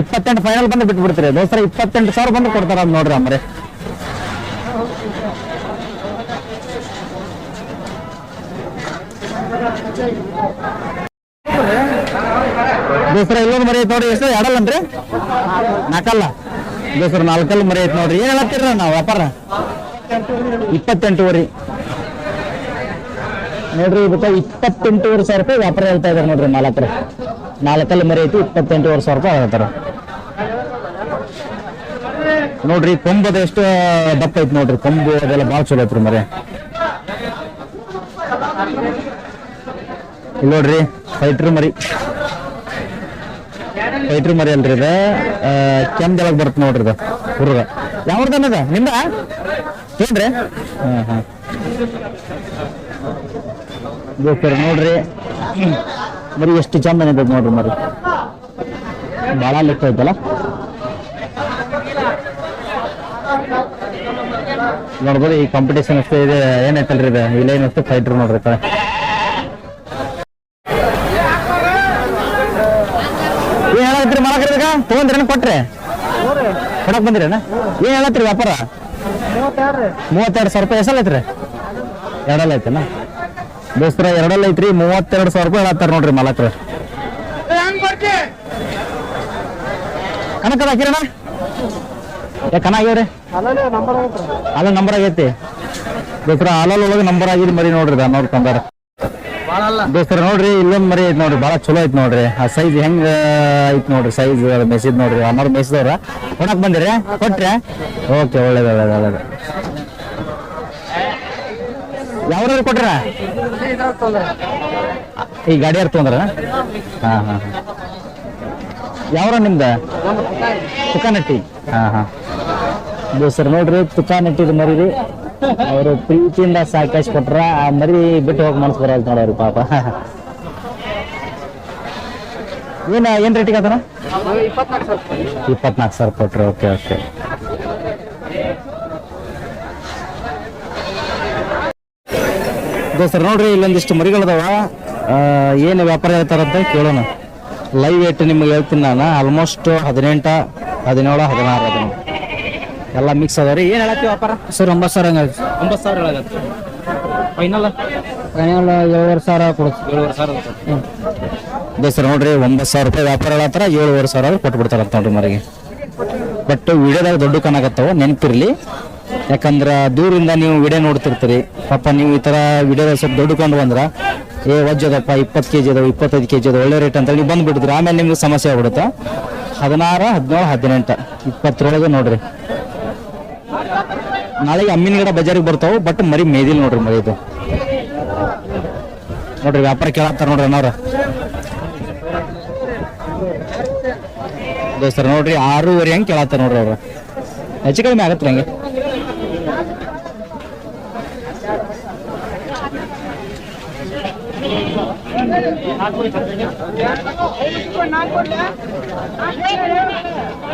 ಇಪ್ಪತ್ತೆಂಟು ಫೈನಲ್ ಬಂದು ಬಿಟ್ಟು ಬಿಡ್ತೀರಿ ದೋಸ್ತರ ಇಪ್ಪತ್ತೆಂಟು ಸಾವಿರ ಬಂದು ಕೊಡ್ತಾರ ನೋಡ್ರಿ ಆ ಮರಿ. ದೋಸ್ತರ, ಇಲ್ಲೊಂದು ಮರಿ ಐತೆ ನೋಡ್ರಿ. ಎಷ್ಟು ಎರಡಲ್ಲನ್ರಿ ನಾಲ್ಕಲ್ಲ? ದೋಸ್ತರ, ನಾಲ್ಕಲ್ಲಿ ಮರಿ ಐತೆ ನೋಡ್ರಿ. ಏನ್ ಹೇಳತ್ತೀರ ನಾವು ವ್ಯಾಪಾರ? ಇಪ್ಪತ್ತೆಂಟೂವರೆ. ನೋಡ್ರಿ, ಇದಕ್ಕೆ ಇಪ್ಪತ್ತೆಂಟುವರೆ ಸಾವಿರ ರೂಪಾಯಿ ವ್ಯಾಪಾರ ಹೇಳ್ತಾ ಇದಾರೆ ನೋಡ್ರಿ ಮಾಲಕರು. ನಾಲ್ಕಲ್ಲಿ ಮರಿ ಐತಿ, ಇಪ್ಪತ್ತೆಂಟುವರೆ ಸಾವಿರ ರೂಪಾಯಿ ಹೇಳ್ತಾರೆ. ನೋಡ್ರಿ, ಕೊಂಬದ ಎಷ್ಟು ದಪ್ಪ ಐತಿ ನೋಡ್ರಿ. ಕೊಂಬು ಅದೆಲ್ಲ ಭಾಳ ಚಲೋ ಐತ್ರಿ ಮರಿ. ಇಲ್ಲಿ ನೋಡ್ರಿ ಫೈಟ್ರ್ ಮರಿ. ಫೈಟ್ರ್ ಮರಿ ಅಲ್ರಿ ಇದ. ಕೆಂದೊಳಗೆ ಬರುತ್ತೆ ನೋಡ್ರಿ ಇದು ಹುಡುಗ ಯಾವ್ದನ್ನದ ನಿಮ್ದ? ಏನ್ರಿ? ಹಾಂ ಹಾಂ. ನೋಡ್ರಿ. ಮರಿ ಎಷ್ಟು ಚಂದ ನಿಂತೈತೆ ನೋಡ್ರಿ ಮರಿ. ಭಾಳ ಲೆಕ್ಕ ಐತಲ್ಲ? ನೋಡ್ಬೋದು, ಈ ಕಾಂಪಿಟೇಷನ್ ಅಷ್ಟೇ ಇದೆ. ಏನೈತಲ್ರಿ ಇದು? ಲೈನ್ ಅಷ್ಟು ಫೈಟ್ರ್ ನೋಡ್ರಿ ಕಡೆ ಕೊಟ್ರೆ? ಕೊಡಕ್ ಬಂದಿರೇನ? ಏನ್ ಹೇಳತ್ರಿ ವ್ಯಾಪಾರ? ಮೂವತ್ತೆರಡು ಸಾವಿರ ರೂಪಾಯಿ ಎಸಲ್ ಐತ್ರಿ? ಎರಡಲ್ಲ ಐತೆನ? ದೋಸ್ತರ ಎರಡಲ್ಲ ಐತ್ರಿ ಮೂವತ್ತೆರಡು ಸಾವಿರ ರೂಪಾಯಿ ಹೇಳತ್ತಾರ ನೋಡ್ರಿ ಮಾಲಕ್ರ. ಕನಕದ ಹಾಕಿರಣ ಏ ಕನ ಆಗ್ಯಾವ್ರಿ? ಅಲ್ಲ ನಂಬರ್ ಆಗೈತಿ. ದೋಸ್ತರ ಹಾಲಲ್ ಒಳಗೆ ನಂಬರ್ ಆಗಿದ್ ಮರಿ ನೋಡ್ರಿ ತಂದಾರ. ದೋಸ್ತರ, ನೋಡ್ರಿ ಇಲ್ಲೊಂದ್ ಮರಿ ಐತ್ ನೋಡ್ರಿ ಬಹಳ ಚಲೋ ಐತ್ ನೋಡ್ರಿ. ಆ ಸೈಜ್ ಹೆಂಗ್ ಐತ್ ನೋಡ್ರಿ ಸೈಜ್ ಮೆಸಿದ್ ನೋಡ್ರಿ, ಅಮರ್ ಮೆಸಿದವ್ರ. ಕೊಡಕ್ ಬಂದಿರಿ, ಕೊಟ್ರೆ? ಓಕೆ, ಒಳ್ಳೇದು ಒಳ್ಳೇದು ಒಳ್ಳೇದು. ಯಾವ್ರಾದ್ರು ಕೊಟ್ರ? ಈ ಗಾಡಿ ಯಾರು ತೊಂದ್ರ ಹಾ ಹಾ. ಯಾವ್ರ ನಿಮ್ದ? ತುಕಾನಟ್ಟಿ ಹಾ ಹಾ. ದೋಸ್ತರ, ನೋಡ್ರಿ ತುಕಾನಟ್ಟಿದ ಮರಿ ಅವರು ಪ್ರೀತಿಯಿಂದ ಸಾಕಷ್ಟು ಕೊಟ್ರ ಆ ಮರಿ ಬಿಟ್ಟು ಹೋಗಿ ಮನಸ್ಸು ಬರಲ್ಲ ನೋಡೋರಿ ಪಾಪ. ಏನ, ಏನ್ ರೇಟಿಗೆ ಅದನ ಇಪ್ಪತ್ನಾಲ್ಕು ಸಾವಿರ ಕೊಟ್ರಿ, ಓಕೆ ಓಕೆ. ದೋಸ್ತರು ನೋಡ್ರಿ, ಇಲ್ಲೊಂದಿಷ್ಟು ಮರಿಗಳದಾವ ಏನು ವ್ಯಾಪಾರ ಹೇಳ್ತಾರಂತ ಕೇಳೋಣ. ಲೈವ್ ವೇಟ್ ನಿಮ್ಗೆ ಹೇಳ್ತೀನಿ ನಾನು ಆಲ್ಮೋಸ್ಟ್ ಹದಿನೆಂಟ, ಹದಿನೇಳು, ಹದಿನಾರು ಅದ ಎಲ್ಲ ಮಿಕ್ಸ್ ಅದಾವ್ರಿ ಏನು ಹೇಳತ್ತಿ ವ್ಯಾಪಾರ? ಸರ್ ಒಂಬತ್ತು ಸಾವಿರ ಹಂಗ ಒಂಬತ್ತು ಸಾವಿರ ಹೇಳತ್ತೆ ಫೈನಲ್ ಫೈನಲ್ ಏಳುವರೆ ಸಾವಿರ ಕೊಡ್ತೀವಿ ಏಳುವರೆ ಸಾವಿರ ಸರ್ ನೋಡ್ರಿ ಒಂಬತ್ತು ಸಾವಿರ ರೂಪಾಯಿ ವ್ಯಾಪಾರ ಹೇಳತ್ತಾರ ಏಳುವರೆ ಸಾವಿರ ಕೊಟ್ಬಿಡ್ತಾರಂತ ನೋಡ್ರಿ ಮರಿಗೆ ಬಟ್ ವಿಡಿಯೋದಾಗ ದೊಡ್ಡ ಕಾಣಕತ್ತಾವ ನೆನಪಿರ್ಲಿ. ಯಾಕಂದ್ರೆ ದೂರಿಂದ ನೀವು ವಿಡಿಯೋ ನೋಡ್ತಿರ್ತೀರಿ. ಪಾಪ ನೀವು ಈ ತರ ವಿಡಿಯೋದಾಗ ಸ್ವಲ್ಪ ದೊಡ್ಡ ಕೊಂಡು ಬಂದ್ರ ಏ ವಜ್ಜದಪ್ಪ ಇಪ್ಪತ್ತು ಕೆಜಿ ಅದಾವ ಇಪ್ಪತ್ತೈದು ಕೆ ಜಿ ಅದಾವ ಒಳ್ಳೆ ರೇಟ್ ಅಂತ ನೀವು ಬಂದ್ಬಿಡ್ತೀರಿ ಆಮೇಲೆ ನಿಮ್ಗೆ ಸಮಸ್ಯೆ ಆಗ್ಬಿಡುತ್ತೆ? ಹದಿನಾರು ಹದಿನೇಳು ಹದಿನೆಂಟು. ಇಪ್ಪತ್ತರೊಳಗೆ ನೋಡ್ರಿ. ನಾಳೆಗೆ ಅಮ್ಮಿನ ಗಿಡ ಬಜಾರಿಗೆ ಬರ್ತಾವ ಬಟ್ ಮರಿ ಮೇದಿಲ್ ನೋಡ್ರಿ ಮರಿ ಇದು. ನೋಡ್ರಿ ವ್ಯಾಪಾರ ಕೇಳತ್ತಾರ ನೋಡ್ರಿ ಅಣ್ಣವ್ರ. ದೋಸ್ತರ, ನೋಡ್ರಿ ಆರೂವರೆ ಹಂಗೆ ಕೇಳತ್ತಾರ ನೋಡ್ರಿ ಅವ್ರು. ಹೆಚ್ಚು ಕಡಿಮೆ ಆಗತ್ರಿ ಹಂಗೆ.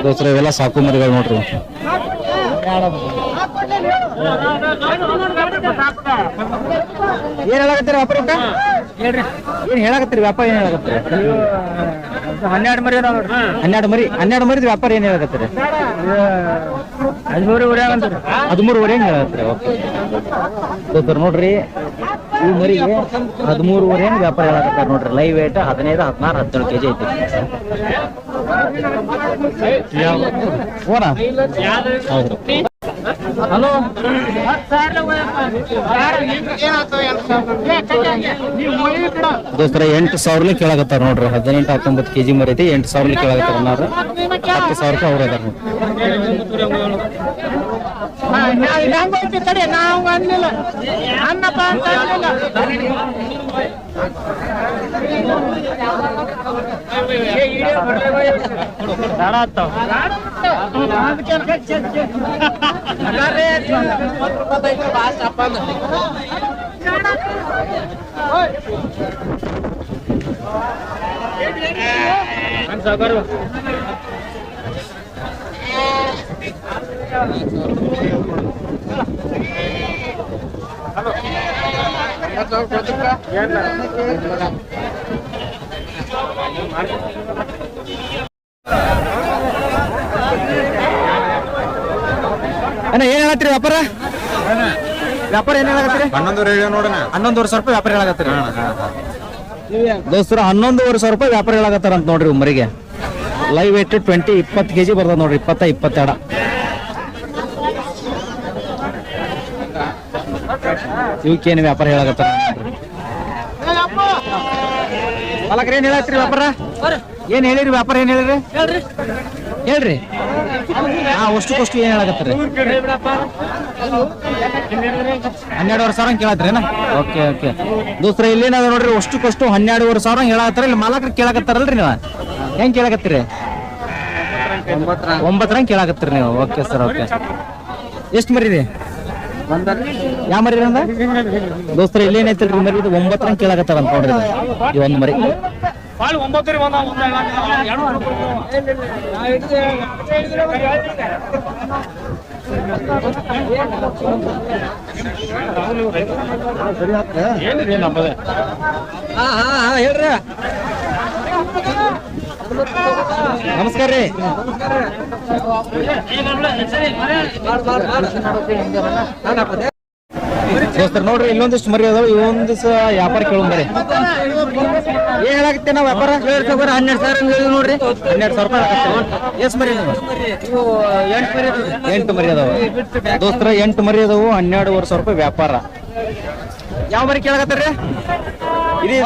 ದೋಸ್ತರ, ಇವೆಲ್ಲ ಸಾಕು ಮರಿಗಳು ನೋಡ್ರಿ. ಏನ್ ಹೇಳಕತ್ತೀರಿ ವ್ಯಾಪಾರ ಹೇಳ್ರಿ. ಏನ್ ಹೇಳಕತ್ತೀರಿ ವ್ಯಾಪಾರ ಏನ್ ಹೇಳಕತ್ತೀರಿ? ಹನ್ನೆರಡು ಮರಿ ಹನ್ನೆರಡು ಮರಿ ಹನ್ನೆರಡು ಮರಿದ ವ್ಯಾಪಾರ ಏನ್ ಹೇಳಕತ್ತೀರಿ? ಹದಿಮೂರು ಊರೇ ಹದಿಮೂರು ಹದಿಮೂರುವರೆ ಹೆಂಗ್ ಓಕೆ. ದೋಸ್ತರ್ ನೋಡ್ರಿ. ಈ ಮರಿಗೆ ಹದಿಮೂರುವರೆ ಹೆಂಗ್ ವ್ಯಾಪಾರ ಹೇಳಕತ್ತಾರ ನೋಡ್ರಿ? ಲೈವ್ ವೇಟ್ ಹದಿನೈದು ಹದಿನಾರು ಹದಿನೇಳು ಕೆಜಿ ಐತಿ. ಹಲೋ ದೋಸ್ತರ, ಎಂಟು ಸಾವಿರಲಿ ಕೇಳಕತ್ತಾರ ನೋಡ್ರಿ. ಹದಿನೆಂಟು, ಹತ್ತೊಂಬತ್ತು ಕೆಜಿ ಮರಿ ಐತಿ, ಎಂಟು ಸಾವಿರಲಿ ಕೇಳಕತ್ತಾರ ಹತ್ತು ಸಾವಿರಕ್ಕೆ ಅವ್ರ ಅದಾರ ನೋಡ್ರಿ ನಾವು ಅನ್ಲಿಲ್ಲ ಅನ್ನಪ್ಪ ಅಂತ ಅನ್ಲಿಲ್ಲ ಅಣ್ಣ ಏನ್ ಹೇಳತ್ತೀರಿ ವ್ಯಾಪಾರ? ವ್ಯಾಪಾರ ಏನ್ ಹೇಳಕತ್ತೀರಿ? ಹನ್ನೊಂದು ರೇಡಿಯೋ ನೋಡೋಣ. ಹನ್ನೊಂದುವರೆ ಸಾವಿರ ರೂಪಾಯಿ ವ್ಯಾಪಾರ ಹೇಳಕತ್ತೀರಿ. ದೋಸ್ತರು ಹನ್ನೊಂದುವರೆ ಸಾವಿರ ರೂಪಾಯಿ ವ್ಯಾಪಾರ ಹೇಳಕತ್ತಾರ ಅಂತ ನೋಡ್ರಿ ಮರಿಗೆ ಲೈವ್ ವೇಟ್ ಟ್ವೆಂಟಿ ಇಪ್ಪತ್ತು ಕೆಜಿ ಬರ್ತದೆ ನೋಡ್ರಿ ಇಪ್ಪತ್ತ ಇಪ್ಪತ್ತೆರಡು. ಇವಕ್ಕೇನು ವ್ಯಾಪಾರ ಹೇಳಕತ್ತಾರ? ಮಾಲಕ್ರ ಏನ್ ಹೇಳತ್ತೀರಿ ವ್ಯಾಪಾರ? ಏನ್ ಹೇಳಿರಿ ವ್ಯಾಪಾರ ಏನ್ ಹೇಳಿರಿ? ಹೇಳ್ರಿ. ಹಾ ಅಷ್ಟಕ್ಕಷ್ಟು ಏನ್ ಹೇಳಕತ್ತೀರಿ? ಹನ್ನೆರಡುವರೆ ಸಾವಿರ ಕೇಳತ್ರೇನ ಓಕೆ ಓಕೆ. ದೋಸ್ತ್ರ ಇಲ್ಲೇನದ ನೋಡ್ರಿ ಅಷ್ಟಕ್ಕಷ್ಟು ಹನ್ನೆರಡುವರೆ ಸಾವಿರ ಹೇಳತ್ತಾರ ಇಲ್ಲಿ ಮಾಲಕ್ರ ಕೇಳಕತ್ತಾರಲ್ರಿ ನೀವು? ಹೆಂಗ್ ಕೇಳಕತ್ತೀರಿ? ಒಂಬತ್ತರಂಗ್ ಕೇಳಕತ್ತೀರಿ ನೀವು? Okay sir, okay. ಎಷ್ಟು ಮರಿ ರೀ ಯಾವ ಮರಿ ಅಂದ ದೋಸ್ತ್ರ ಇಲ್ಲೇನೈತಿಲ್ರಿ ಮರಿ? ಇದು ಒಂಬತ್ತರ ಕೇಳಕತ್ತಾರ ಅಂತ ನೋಡ್ರಿ ಇದು. ಈ ಒಂದು ಮರಿ. ಹಾ ಹಾ ಹೇಳ್ರಿ. ನಮಸ್ಕಾರ ರೀ. ದೋಸ್ತರ್ ನೋಡ್ರಿ ಇಲ್ಲೊಂದಿಷ್ಟು ಮರಿ ಅದಾವ ಇವೊಂದಿಷ್ಟು ವ್ಯಾಪಾರ ಕೇಳೋಣ ಬರ್ರಿ. ಏನ್ ನಾವು ವ್ಯಾಪಾರ? ಹನ್ನೆರಡು ಸಾವಿರ ನೋಡ್ರಿ. ಹನ್ನೆರಡು ಸಾವಿರ ರೂಪಾಯಿ ಎಷ್ಟು ಮರಿ ಎಂಟು ಮರಿ ಅದಾವ. ದೋಸ್ತರ ಎಂಟು ಮರಿ ಅದಾವು ಹನ್ನೆರಡುವರೆ ಸಾವಿರ ರೂಪಾಯಿ ವ್ಯಾಪಾರ. ಯಾವ ಮರಿ ಕೇಳಕತ್ತಾರ್ರಿ ಇದು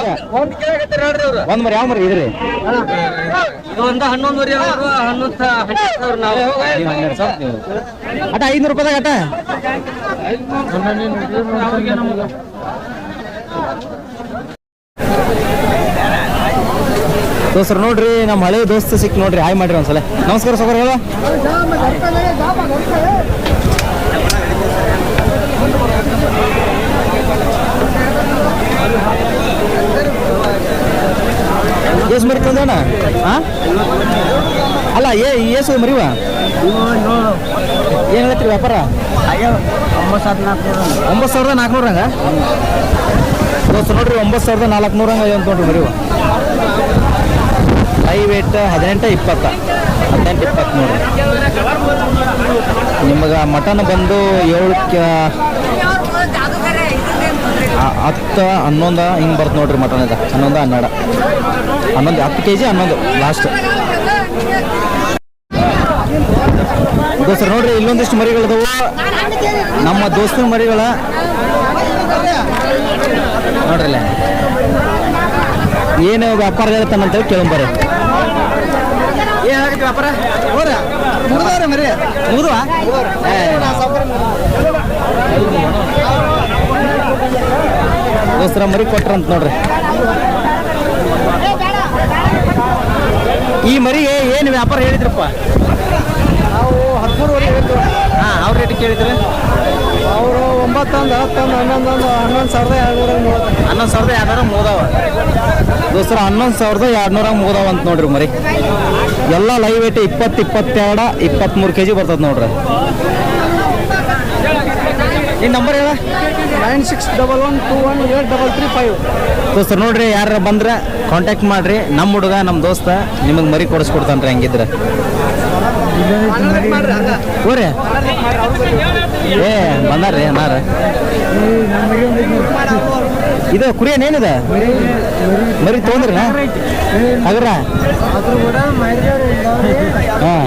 ಒಂದ್ ಮರಿ ಯಾವ ಮರಿ? ಇದ್ರಿ? ಒಂದು ಹನ್ನೊಂದು ಹನ್ನೊಂದು ಸಾವಿರ ನಾವು. ಅಟ ಐನೂರು ರೂಪಾಯಿದಾಗ ಅಟ? ದೋಸ್ತರು ನೋಡ್ರಿ ನಮ್ಮ ಹಳೆ ದೋಸ್ತ ಸಿಕ್ ನೋಡ್ರಿ ಹಾಯ್ ಮಾಡ್ರಿ ಒಂದ್ಸಲ. ನಮಸ್ಕಾರ ಸೌಕರ್ ಹೇಳ ಎಷ್ಟು ಮರಿ ತಂದೋಣ ಹಾ ಅಲ್ಲ, ಏ ಏಸು ಮರಿವ ಏನು ಹೇಳ್ತೀರಿ, ವ್ಯಾಪಾರ? ಒಂಬತ್ತು ಸಾವಿರದ ನಾಲ್ಕುನೂರಂಗ ದೋಸ್ತ, ನೋಡ್ರಿ, ಒಂಬತ್ತು ಸಾವಿರದ ನಾಲ್ಕುನೂರಂಗ ಅಂತ ನೋಡ್ರಿ ಮರಿವ ಹೈ ವೇಟ್ ಹದಿನೆಂಟು, ಇಪ್ಪತ್ತ. ಹದಿನೆಂಟು ಇಪ್ಪತ್ತು ನೋಡ್ರಿ ನಿಮಗೆ ಮಟನ್ ಬಂದು ಏಳು ಹತ್ತು ಹನ್ನೊಂದು ಹಿಂಗೆ ಬರ್ತು ನೋಡ್ರಿ ಮಟನ್ ಇದು. ಹನ್ನೊಂದು ಹನ್ನೆರಡು. ಹನ್ನೊಂದು ಹತ್ತು ಕೆ ಜಿ ಹನ್ನೊಂದು ಲಾಸ್ಟ್ ದೋಸ್ತರು ನೋಡ್ರಿ ಇಲ್ಲೊಂದಿಷ್ಟು ಮರಿಗಳದವು ನಮ್ಮ ದೋಸ್ತಿನ ಮರಿಗಳ. ನೋಡ್ರಲ್ಲ. ಏನು ವ್ಯಾಪಾರ ಹೇಳ್ತಾನಂತೇಳಿ ಕೇಳಂಬರ್ರಿ ಏನಾಗುತ್ತೆ ವ್ಯಾಪಾರ? ಹೋದ? ಮುಗಿದವ್ರಿ ಮರಿ? ಮುಗಿದ್ವಾ ದೋಸ್ತರ ಮರಿ ಕೊಟ್ರಂತ ನೋಡ್ರಿ. ಈ ಮರಿಗೆ ಏನು ವ್ಯಾಪಾರ ಹೇಳಿದ್ರಪ್ಪ? ನಾವು ಹದಿಮೂರುವರೆ ಹೇಳಿದ್ರು ಹಾಂ ಅವ್ರ ರೇಟ್ ಕೇಳಿದ್ರೆ? ಅವರು ಒಂಬತ್ತೊಂದು ಹತ್ತೊಂದು ಹನ್ನೊಂದೊಂದು ಹನ್ನೊಂದು ಸಾವಿರದ ಎರಡುನೂರ ಹನ್ನೊಂದು ಸಾವಿರದ ಎರಡುನೂರ ಮೂದವ ದೋಸ್ತರ ಹನ್ನೊಂದು ಸಾವಿರದ ಎರಡುನೂರ ಮೂದವ ಅಂತ ನೋಡ್ರಿ ಮರಿ. ಎಲ್ಲ ಲೈವ್ ವೇಟ್ ಇಪ್ಪತ್ತು ಇಪ್ಪತ್ತೆರಡು ಇಪ್ಪತ್ತ್ಮೂರು ಕೆ ಜಿ ಬರ್ತದೆ ನೋಡ್ರಿ. ಈ ನಂಬರ್ ಹೇಳ. Nine six double one two one eight double three five. ದೋಸ್ತರು, ನೋಡ್ರಿ ಯಾರು ಬಂದ್ರೆ ಕಾಂಟ್ಯಾಕ್ಟ್ ಮಾಡ್ರಿ. ನಮ್ಮ ಹುಡುಗ ನಮ್ಮ ದೋಸ್ತ ನಿಮಗೆ ಮರಿ ಕೊಡಿಸ್ಕೊಡ್ತಾನ್ರಿ ಹಂಗಿದ್ರೆ. ಹೋರಿ ಏ, ಬಂದಾರ್ರಿ, ಅನ್ನಾರ. ಇದು ಕುರಿಯನೇನಿದೆ ಮರಿ ತೊಗೊಂಡ್ರಿ ಅದ್ರ ಹಾಂ.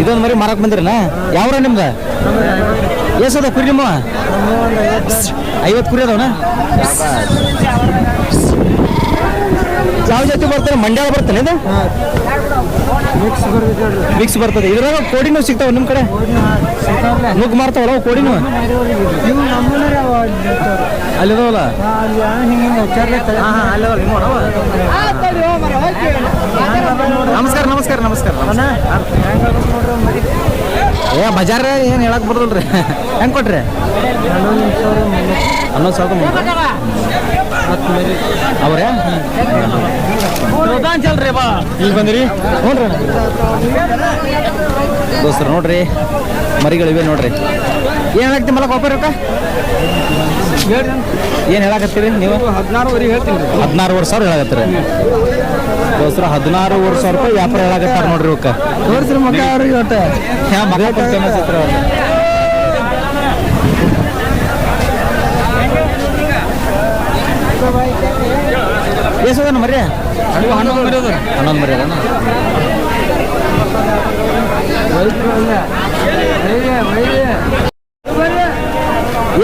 ಇದೊಂದು ಮರಿ ಮಾರಕ್ಕೆ ಬಂದಿರಲ್ಲ? ಯಾವ್ರ ನಿಮ್ದು? ಎಷ್ಟದ ಕುರಿ ನಿಮ್ಮ ಐವತ್ತು ಕುರಿ ಅದಾವನ? ಯಾವ ಜಾತಿ ಬರ್ತಾರೆ ಮಂಡ್ಯ ಬರ್ತಾನೆ ಇದು? ಮಿಕ್ಸ್ ಬರ್ತದೆ. ಇದ್ರಾಗ ಕೋಡಿನೂ ಸಿಗ್ತಾವ ನಿಮ್ಮ ಕಡೆ? ನುಗ್గు ಮಾರ್ತಾವಲ್ಲ ಅವು ಕೋಡಿನೂ ಅಲ್ಲಿದಾವಲ್ಲ? ನಮಸ್ಕಾರ ನಮಸ್ಕಾರ ನಮಸ್ಕಾರ ಏ, ಬಜಾರ ಏನು ಹೇಳಕ್ ಬರ್ದಲ್ರಿ? ಹೆಂಗೆ ಕೊಟ್ರಿ? ಹನ್ನೊಂದು ಸಾವಿರ ಅವ್ರೇ? ಚಲ್ರಿ ಬಾ ಇಲ್ಲಿ ಬಂದಿರಿ. ನೋಡ್ರಿ. ದೋಸ್ತರು, ನೋಡ್ರಿ. ಮರಿಗಳಿವೆ, ನೋಡ್ರಿ. ಏನು ಹೇಳಕ್ತಿ ಮಲಕ ಒಬ್ಬ ರೊಕ್ಕ ಏನು ಹೇಳಾಕತ್ತೀರಿ ನೀವು? ಹದಿನಾರುವರೆ ಹೇಳ್ತೀನಿ ಹದಿನಾರುವರೆ ಸಾವಿರ ಹೇಳಕತ್ತೀರಿ. ದೋಸ್ರ ಹದಿನಾರುವರೆ ಸಾವಿರ ರೂಪಾಯಿ ವ್ಯಾಪಾರ ಹೇಳಾಕತ್ತಾರ ನೋಡ್ರಿ ಇವಕ್ಕ. ತೋರಿಸ್ರಿ ಮಗ ಅವ್ರಿಗೆ ಒಟ್ಟ. ಹ್ಯಾ ಮಗ ಫೇಮಸ್ ಇತ್ತು ಎಷ್ಟದನ ಮರ್ಯ? ಹನ್ನೊಂದು ಮರಿ ಅದ ಹನ್ನೊಂದು ಮರಿ ಅದ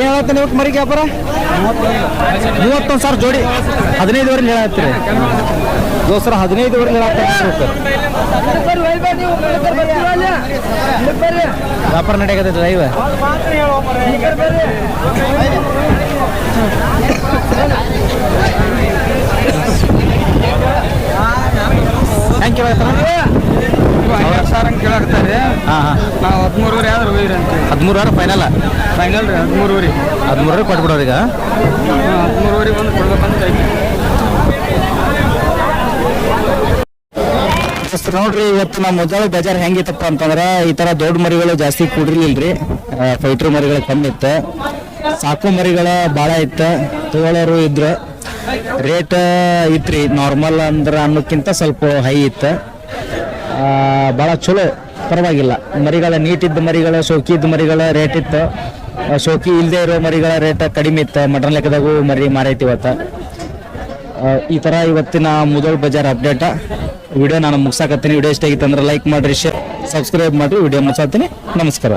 ಏನ್ ಹೇಳ್ತಾನೆ ಇವತ್ತು ಮರಿಗೆ ವ್ಯಾಪಾರ? ಮೂವತ್ತೊಂದು ಸಾವಿರ ಜೋಡಿ. ಹದಿನೈದುವರೆ ಹೇಳತ್ತೀರಿ. ದೋಸ್ತರ ಹದಿನೈದುವರೆ ಹೇಳತ್ತೀರಿ ವ್ಯಾಪಾರ ನಡೆಯಕತ್ತೈತೆ ಲೈವ್ ಹೆಂಗೆ ಕೇಳತ್ತಾರ ಐವತ್ತು ಸಾವಿರ ಹಾಂ ಹಾಂ. ನಾವು ಹದಿಮೂರುವರೆ ಆದ್ರೆ ಹೋಗಿರಿ ಅಂತ ಹದಿಮೂರುವರೆ ಫೈನಲ್ ಫೈನಲ್ ರೀ ಹದಿಮೂರುವರೆ. ಹದಿಮೂರುವರೆ ಕೊಟ್ಬಿಡೋರು ಈಗ? ಹದಿಮೂರುವರೆ ಬಂದು ಕೊಡ್ಬೇಕಂತ ನೋಡ್ರಿ ಇವತ್ತು ನಮ್ಮ ಮೊದಲ ಬಜಾರ್ ಹೆಂಗಿತ್ತಪ್ಪ ಅಂತಂದ್ರೆ ಈ ತರ ದೊಡ್ಡ ಮರಿಗಳು ಜಾಸ್ತಿ ಕೂಡಿರ್ಲಿಲ್ರಿ ಫೈಟ್ರ್ ಮರಿಗಳು ಕಮ್ಮಿ ಇತ್ತು. ಸಾಕು ಮರಿಗಳ ಭಾಳ ಇತ್ತು. ತೋಳರು ಇದ್ರು. ರೇಟ್ ಇತ್ರಿ ನಾರ್ಮಲ್ ಅಂದ್ರೆ ಅನ್ನೋಕ್ಕಿಂತ ಸ್ವಲ್ಪ ಹೈ ಇತ್ತು. ಭಾಳ ಚಲೋ. ಪರವಾಗಿಲ್ಲ. ಮರಿಗಳ ನೀಟಿದ್ದ ಮರಿಗಳ ಶೋಕಿದ್ದ ಮರಿಗಳ ರೇಟ್ ಇತ್ತು. ಶೋಕಿ ಇಲ್ಲದೆ ಇರೋ ಮರಿಗಳ ರೇಟ್ ಕಡಿಮೆ ಇತ್ತು. ಮಟನ್ ಲೆಕ್ಕದಾಗು ಮರಿ ಮಾರೈತಿ ಇವತ್ತು. ಈ ಥರ ಇವತ್ತಿನ ಮುದೋಳ್ ಬಜಾರ್ ಅಪ್ಡೇಟ ವಿಡಿಯೋ ನಾನು ಮುಗಿಸಾಕತ್ತೀನಿ. ವಿಡಿಯೋ ಇಷ್ಟ ಆಗಿತ್ತು ಅಂದ್ರೆ ಲೈಕ್ ಮಾಡಿರಿ ಶೇರ್ ಸಬ್ಸ್ಕ್ರೈಬ್ ಮಾಡಿರಿ. ವಿಡಿಯೋ ಮುಗಿಸಾತೀನಿ. ನಮಸ್ಕಾರ.